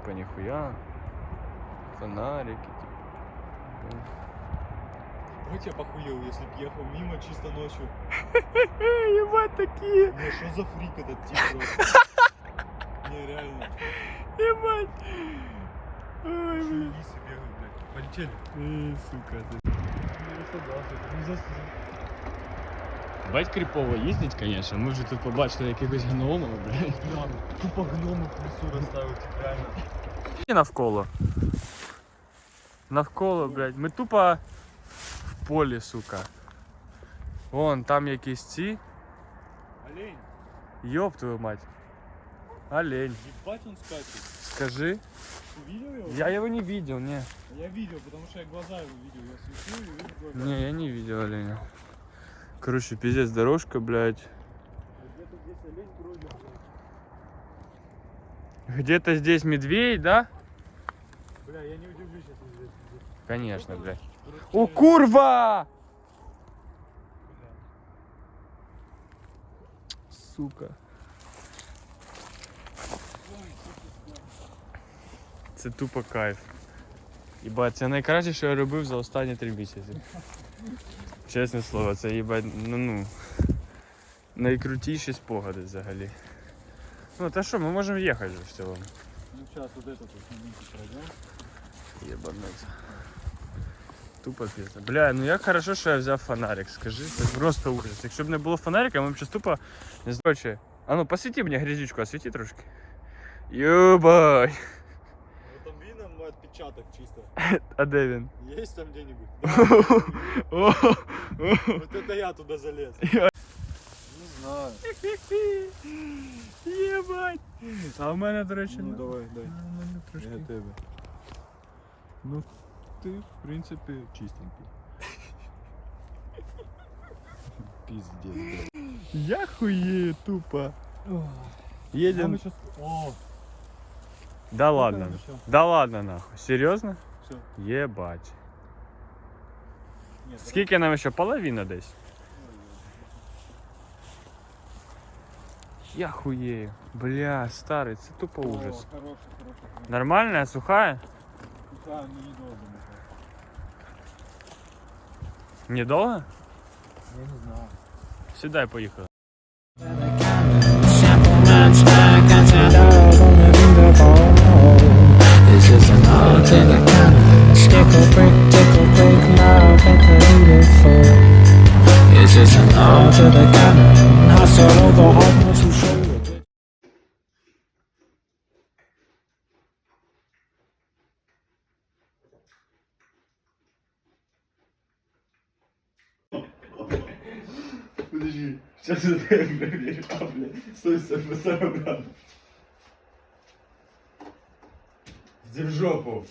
типа нихуя. Фонарики, типа. Вот я похуел, если б ехал мимо чисто ночью. Ебать такие! Не, что за фрик этот тип просто? Не, реально. Ебать! Ой, Шевелись и бегай, блядь. Полетели. Эй, сука, ты. Не расслаблялся, не застрял. Бать кріпово їздить, конечно. Ми вже тут побачили якихось гномів, блядь. Бля, тупо гномы в лесу расставил, типа реально. І навколо. Навколо, блядь. Ми тупо в полі, сука. Вон, там якісь ці. Олень, Ёб твою мать. Олень. ебать он скачет. Скажи. Увидел его? Я его не видел, не. Я видел, потому что я глаза его видел. Я свечу и вижу глаза. Не, я не видел оленя. Короче, пиздец, дорожка, блядь. Где-то здесь олень бродит. Где-то здесь медведь, да? Бля, я не удивлюсь, если здесь. здесь. Конечно, блядь. Короче, О, курва! Сука. Це тупо кайф. Єбать, це найкраще, що я робив за останні три місяці. Чесне слово, це їбать, ну ну. Найкрутіші спогади взагалі. Ну та що, ми можемо їхати вже в цілому. Ну сейчас вот этот вот момент пройдем. Єбанець. Тупо пізно. Бля, ну як хорошо, що я взяв фонарик, скажи. Це просто ужас. Якщо б не було фонарика, ми б щас тупо не знаю. Короче, А ну посвіти мені грязючку, освіти трошки. Йобай! отпечаток чисто. А де він? Есть там где-нибудь? О, о. Вот это я туда залез. Не знаю. Єбать! А в мене, до речі, Ну не- давай, дай. Ну, в мене трошки. Я тебе. Ну, ти, в принципі, чистенький. Пиздец, блядь. Я хуєю тупо. Я Едем. мы сейчас... О, Да ладно. всё. Да ладно нахуй. Серйозно? Все. Єбать. Нет, Скільки нам ще? Половина десь. Я хуєю. Бля, старий, це тупо О, ужас. Хороший, хороший. хороший. Нормальная, сухая? Да, мне недолго. наверное. Недолго? Я не знаю. Сюди поїхали. Сейчас это я проверю. А, блядь, стой, стой, 40 грамм. Иди жопу.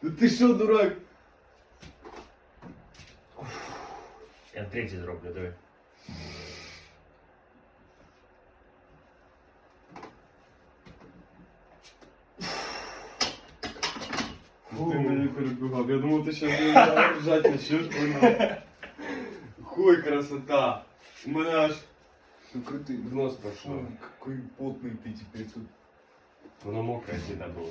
Ну ты что, дурак? Я третій зроблю, диви. Ты меня перебивал. Я думал, ты сейчас ржать начнешь, понял? Хуй, красота. У меня аж Ну крутый. в нос пошло. Ой, какой потный ты теперь тут. Воно мокре всегда було.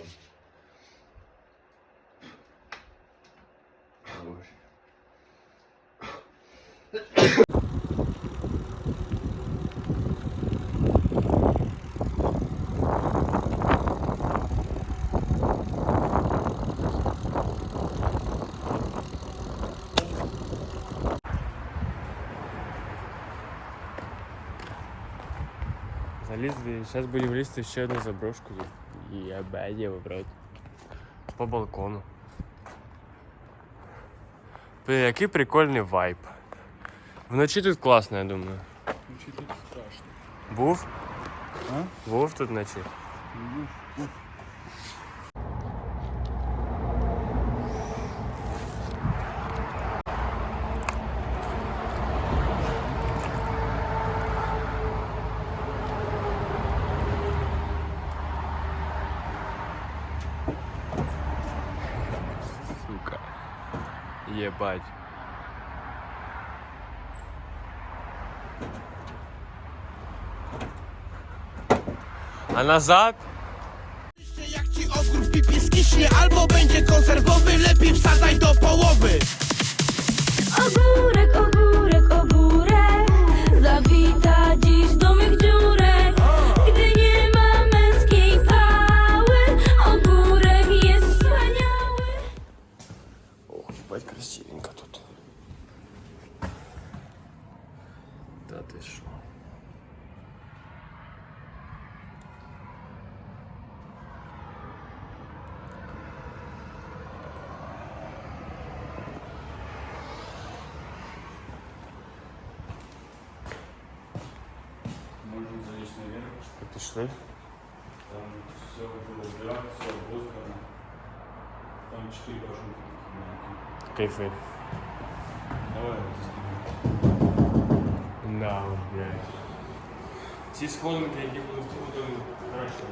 Залізли, зараз будемо лізти в ще одну заброшку. Я бадів, брат. По балкону. Блін, який прикольний вайб. Вночі тут класно, я думаю. Звучит тут страшно. Був? А? Був тут вночі. Сука. A nazad? Jak ci ogród pipi skiśnie, albo będzie konserwowy, lepiej wsadzaj do połowy. Ogórek, ogórek. Пішли. Там все было убирать, все обоздано. Там четыре башенки такие маленькие. Кайфи. Давай заснимем. Да, блядь. Ці сходинки, які були в цьому домі, краще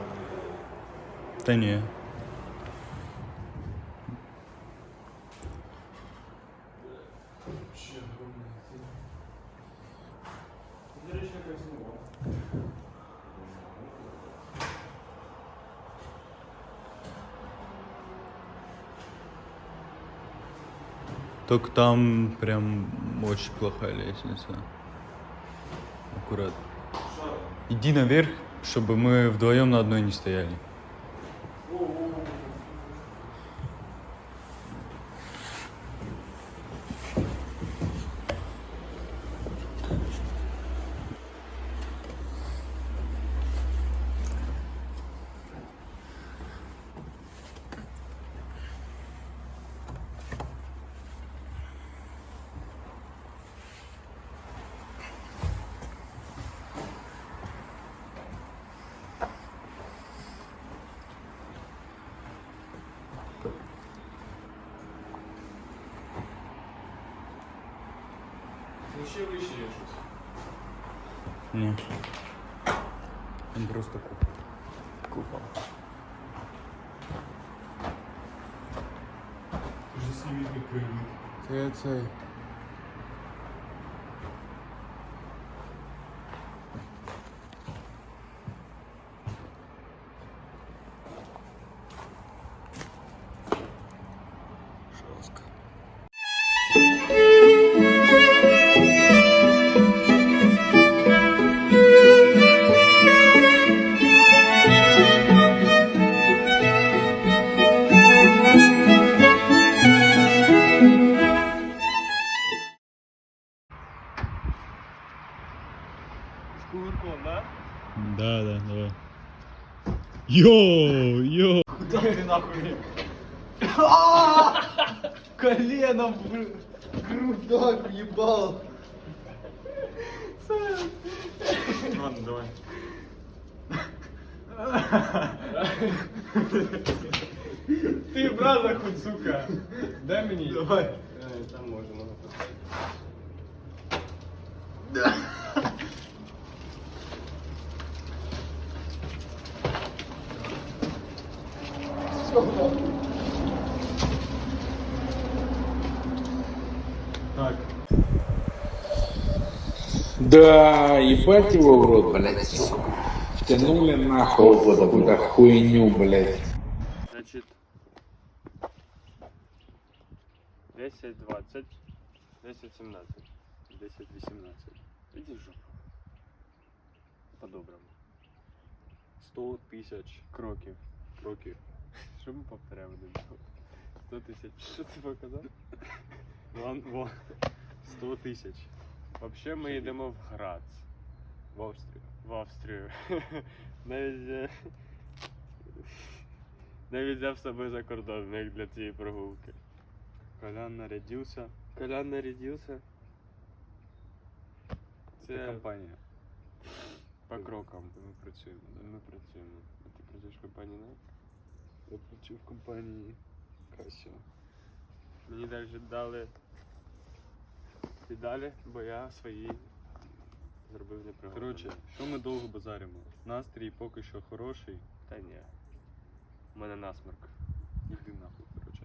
Та ні. Только там прям очень плохая лестница. Аккуратно. Иди наверх, чтобы мы вдвоем на одной не стояли. Ну ще вище є щось. Не. Там просто купа. Купа. Уже сними прыгнуть. Це цей. Да, да, давай. Йоу, йоу. Куда ты нахуй? Коленом крутак ебал. Ладно, давай. Ти браза хоть, сука. Дай мені. Давай. Там можна. Так. Да, ебать его в рот, блядь. Втянули нахуй в какую-то хуйню, блядь. Значит, 10, 20, 10, 17, 10, 18. Иди в жопу. По-доброму. 100 тисяч кроків. Кроків Що ми повторяємо? один одного? 100 тисяч. Що ти показав? Вон, вон. 100 тисяч. Вообще ми йдемо в Грац. В Австрію. В Австрію. Навіть. е, навіть взяв з собою закордонник для цієї прогулки. Колян нарядился. Колян нарядився. Це Це компанія. по крокам. Ми працюємо. да? Ми працюємо. А ти працюєш в компанії Nike? Я працюю в компанії Casio. Мені навіть дали медалі, бо я свої зробив неправильно. Коротше, що ми довго базаримо? Настрій поки що хороший. Та ні. У мене насморк. Іди нахуй, коротше.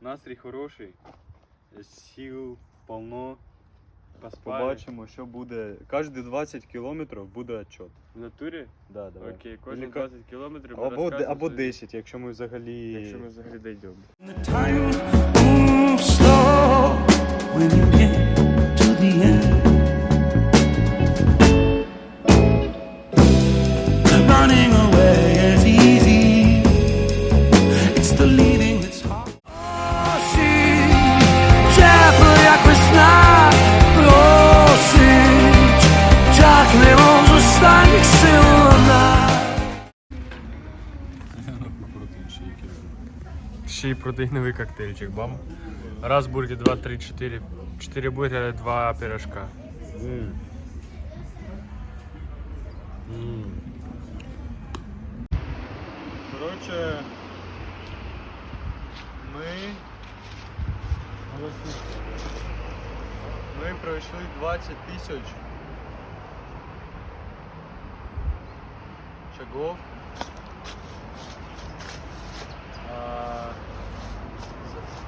Настрій хороший. Сил полно. Поспали. Побачимо, що буде. Кожні 20 кілометрів буде отчет. В натурі? Да, давай. Окей, кожні 20 кілометрів ми Або, розказуємо або собі, 10, якщо ми взагалі. Якщо ми взагалі дійдемо. Time moves slow when you get to the end. Ще й протеїновий коктейльчик, бам. Раз бургер, два, три, чотири. Чотири бургера, два пирожка. Коротше, ми. Ми пройшли 20 тисяч шагов. А,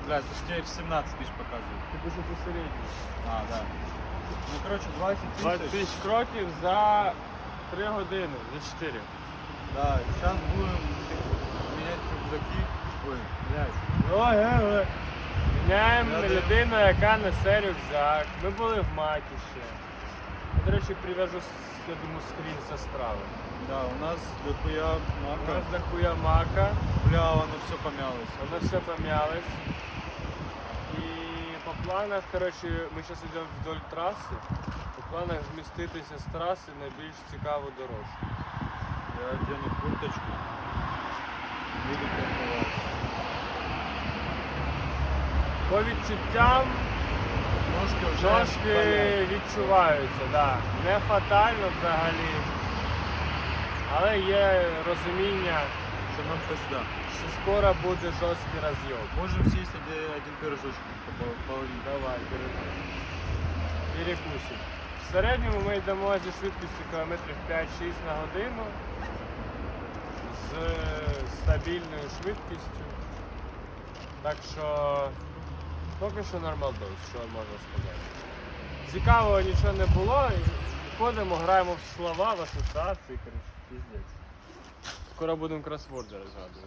з- Бля, тут теперь 17 тисяч показує. Ти дуже посередній. А, да. Ну, коротше, 20 тысяч. 20 тисяч. тисяч кроків за 3 години, за 4. Да, сейчас будем менять рюкзаки. Ой, блядь. Міняємо Я людину, яка несе рюкзак. Ми були в маті ще. Я, до речі, прив'яжу, я думаю, скрін зі страви. Да, у нас дохуя У мака. нас дохуя мака, Бля, воно все помялось. воно все помялось. Планах, коротше, ми зараз йдемо вдоль траси. По планах зміститися з траси на більш цікаву дорожку. Я одену курточку. Буду кайфовать. По відчуттям Ножки вже Трошки болять. відчуваються, да. Не фатально взагалі. Але є розуміння, Що нам пизда. Скоро буде жорсткий розйом. Можем съесть один, один пирожочек по половине. Давай, пере- перекусимо. В середньому ми йдемо зі швидкістю кілометрів 5-6 на годину з стабільною швидкістю. Так що поки що нормалдос, що можна сказати. Цікавого нічого не було. Ходимо, граємо в слова, в асоціації, коротше, піздець. Скоро будемо кросворди розгадувати.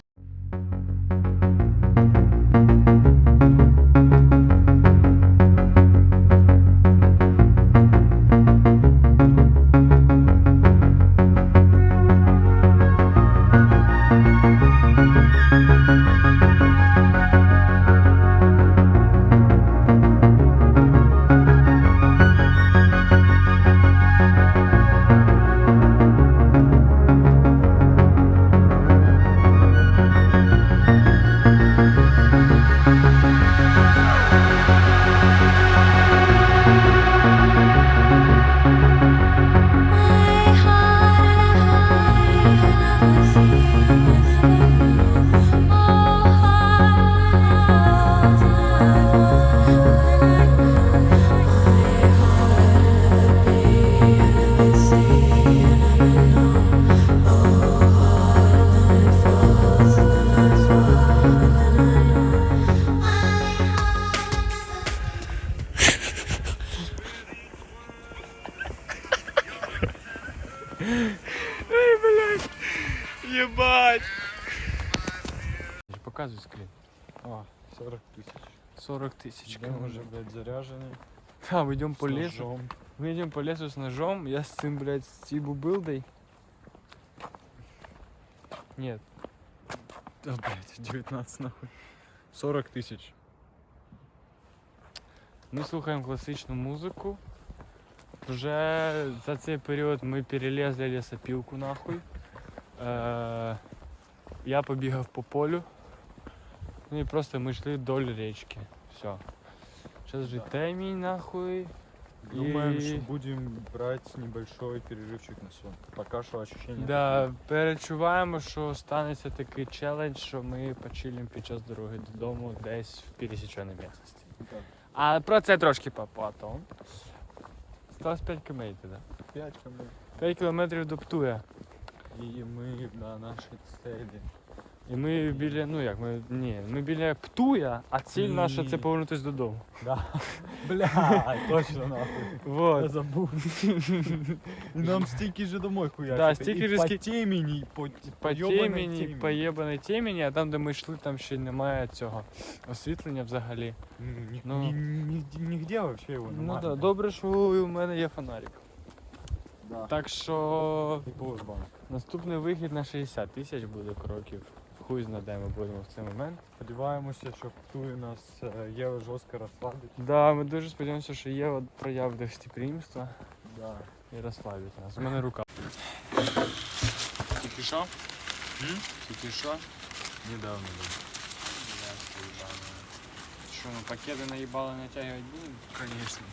40 тысяч. Идем уже, блядь, заряженный. Да, мы идем по с лесу. ножом. Мы идем по лесу с ножом. Я с цим, блядь, с Тибу Билдой. Нет. Да, блядь, 19 нахуй. 40 тысяч. Ми слухаємо класичну музику. Вже за цей період ми перелізли лісопілку нахуй. Е, я побігав по полю. Ну і просто ми йшли вдоль річки. Все. Зараз вже темінь нахуй. Думаем, И- что будем брать небольшой перерывчик на сон. Пока что ощущение. Да, перечуваємо, що станеться такий челендж, що ми почилимо під час дороги додому десь в пересіченій місцевості. Так. А про це трошки по- потом. Осталось 5 км, да? 5 км. 5 кілометрів до Птуя. И мы на нашей цели. І ми біля, ну як, ми, ні, ми біля Птуя, а ціль наша це повернутися додому. Бля, точно нахуй. Я Вот. забув. І нам стільки же домой хуячити. Да, стільки І ж по ски- темені, і по, По темені, по єбаній темені, а там, де ми йшли, там ще немає цього освітлення взагалі. Ну. ні, ні, нігде вообще його Ну немає. так, да, добре, що у мене є фонарик. Да. Так що наступний вихід на 60 тисяч буде кроків. Хуй зна, де ми будемо в цей момент. Сподіваємося, що Птуй нас е, Єва жорстко розслабить. Да, ми дуже сподіваємося, що є от прояв гостеприимства Да. і розслабить нас. У мене рука. Тільки що? Тільки що? Недавно був. Що, ну пакети наїбали натягивать будем? Конечно.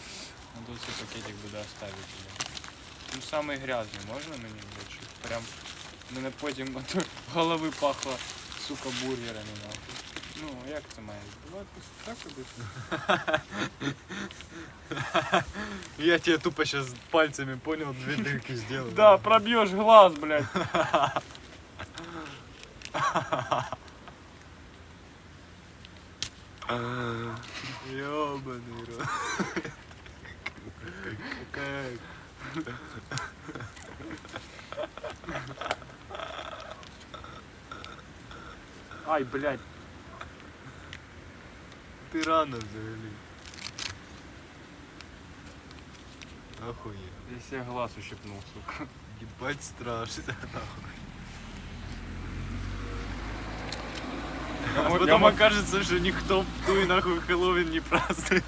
Надо цей пакетик буде оставить. Бля. Ну самий грязний, можна мені щоб Прям мене потім голови пахло, сука, бургерами нахуй. Ну, як це має відбуватися? Так обично. Я тебе тупо сейчас пальцами понял, две дырки сделал. Да, пробьешь глаз, блядь. Ёбаный рот. Какая... Ай, блядь. Ты рано взагалі. Охуенно. Если я глаз ущипнул, сука. Ебать страшно. А Вот потом окажется, что никто туй нахуй Хэллоуин не празднует.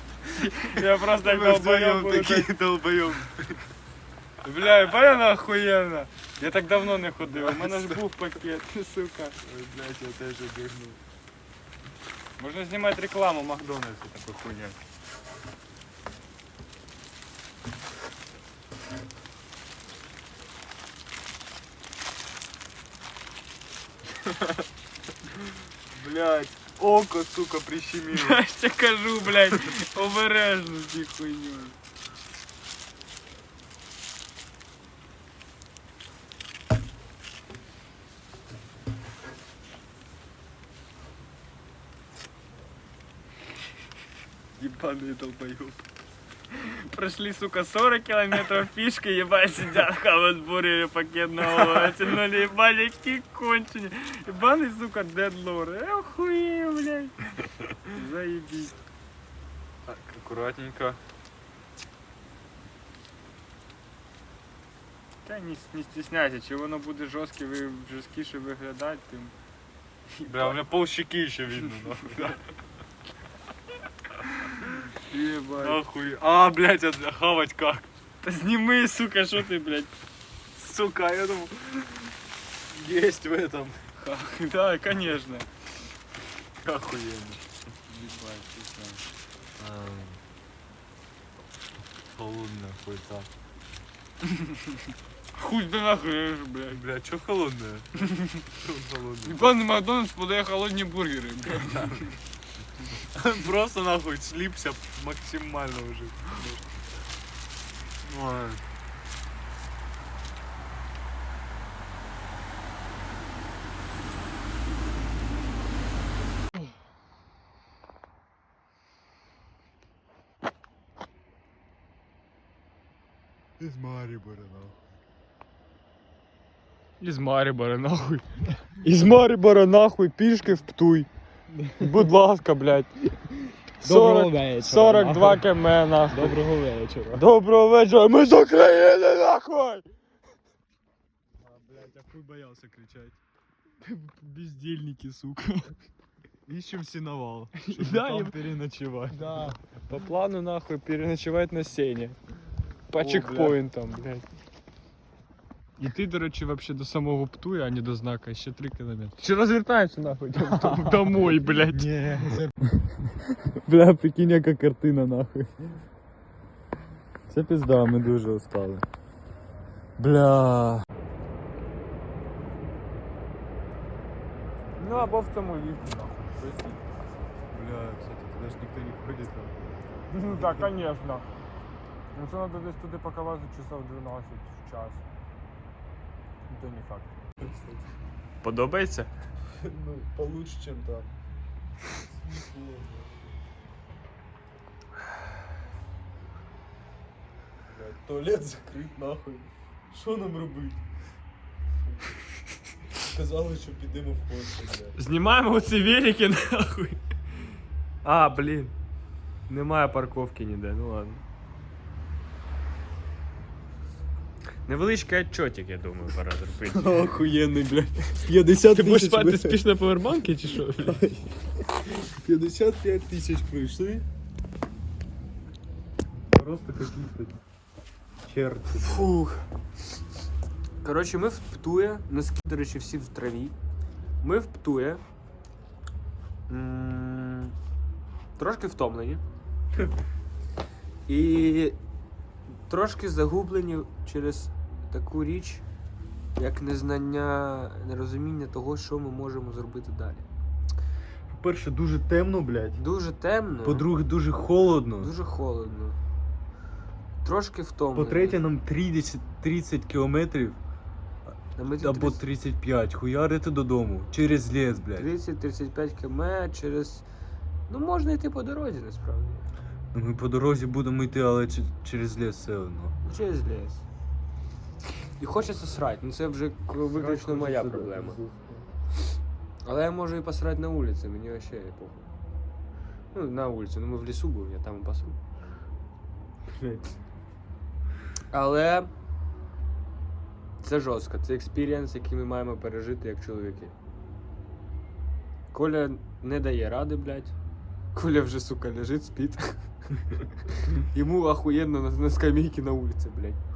Я просто долбоёб такие долбоёб. Бля, понятно охуєнно. Я так давно не ходив, у мене ж був пакет, сука. Ой, блядь, я теж обігнув. Можна знімати рекламу Макдональдсу таку хуйню. Блядь, око, сука, прищемило. Я ж тебе кажу, блядь, обережно з цією хуйньою. Ебаный долбоёб. Прошли, сука, 40 километров пішки, ебать, сидят, хавают бургеры пакетного, оттянули, ебать, які кончені. Ебаний, сука, дедлор. Я охуею, блядь. Заебись. Так, аккуратненько. Та не, не стесняйся, чи воно буде жорстке, ви жорсткіше виглядати, тим. Бля, у меня пол щеки еще видно, нахуй. Єбать. Нахуй. А, блядь, а хавать как? Та зніми, сука, що ти, блядь? Сука, я думал, есть в этом. Да, конечно. Охуенно. Ебать, сука. Холодная хуйта. Хуй да нахуй, блядь. Бля, чё холодная? Чё холодная? Ебаний Макдональдс подає холодні бургери, блядь. Просто нахуй слипся максимально уже. Ой. Из Марибора, нахуй. Із Марібора, нахуй. Із Марібора, нахуй, пішки в Птуй. Будь ласка, блядь. 40, 42 км, нахуй. Доброго вечора. Доброго вечора, ми з України, нахуй! Блять, а хуй боялся кричать. Бездельники, сука. Ищем сеновал, чтобы Да, там я- переночевать. Да. По плану, нахуй, переночевать на сене. По О, чекпоінтам, блядь. Іти, до речі, вообще до самого Птуя, а не до знака, ще 3 кілометри. Чи розвертаємося нахуй домой, блядь. Не, Бля, прикинь, яка картина нахуй. Це пізда, ми дуже устали. Бля. Ну або в цьому ліфті нахуй. Бля, кстати, туда ж никто не ходит там. Ну так, конечно. Ну це треба десь туди поки лазити часов 12 в час. То не факт. Подобається? Ну, получше, чем там. Туалет закрит нахуй. Що нам робити? Сказали, що підемо в блядь. Знімаємо оці велики нахуй. А, блін. Немає парковки ніде, ну ладно. Невеличкий отчотик, я думаю, пора зробити. Охуєнний, блядь. 50 Ти будеш спати спиш на повербанки чи що? 55 тисяч пройшли. Просто какие-то черти. Фух. Коротше, ми в Птує, носки, до речі, всі в траві. Ми в Птує. М, Трошки втомлені. І трошки загублені через таку річ, як незнання, нерозуміння того, що ми можемо зробити далі. По-перше, дуже темно, блядь. Дуже темно, По-друге, дуже холодно. дуже холодно. Трошки втомлені. По-третє, нам 30, 30 кілометрів або 30 35. Хуярити додому. Через ліс, блядь. 30-35 км через. Ну, можна йти по дорозі, насправді. Ну, Ми по дорозі будемо йти, але через ліс все одно. Через ліс. І хочеться срати, ну це вже виключно моя проблема. Але я можу і посрати на вулиці, мені вообще похуй. Ну, на вулиці, ну ми в лісу був, я там і посру. Блядь. Але це жорстко, це експірієнс, який ми маємо пережити як чоловіки. Коля не дає ради, блядь. Коля вже, сука, лежить, спить. Йому охуєнно на, на скамейці на вулиці, блядь.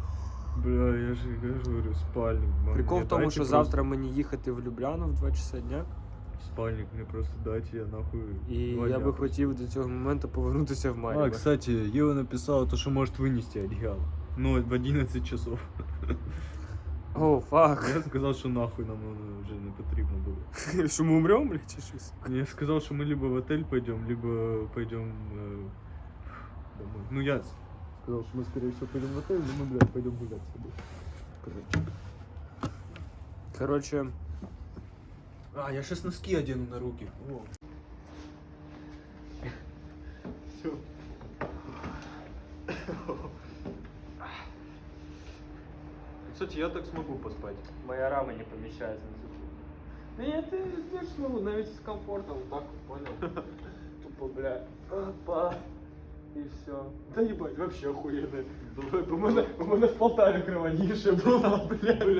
Бля, я ж я ж говорю, спальник. мам, Прикол не в тому, дайте що просто завтра мені їхати в Любляну в 2 часа дня. Спальник не просто дайте, я нахуй. І два я дня би просто. хотів до цього моменту повернутися в Маріуполь. А, кстати, Ева написала то, что может вынести одеяло. Ну, в 11 часов. О, фак. Я сказал, что нахуй нам оно уже не потрібно было. Що ми умремо, блядь, чи щось? Я сказал, что мы либо в отель пойдем, либо пойдем э, домой. Ну, я сказал, что мы, скорее всего, пойдем в отель, но мы, блядь, пойдем гулять с тобой. Короче. Коротше, А, я сейчас носки одену на руки. Кстати, я так смогу поспать. моя рама не поміщається на цю штуку. Ні, ти знаєш, ну, навіть з комфортом, так, понял? Тупо, бля, опа, і все. Та їбать, вообще охуєнно. У мене, у мене в Полтаві крованіше було, бля.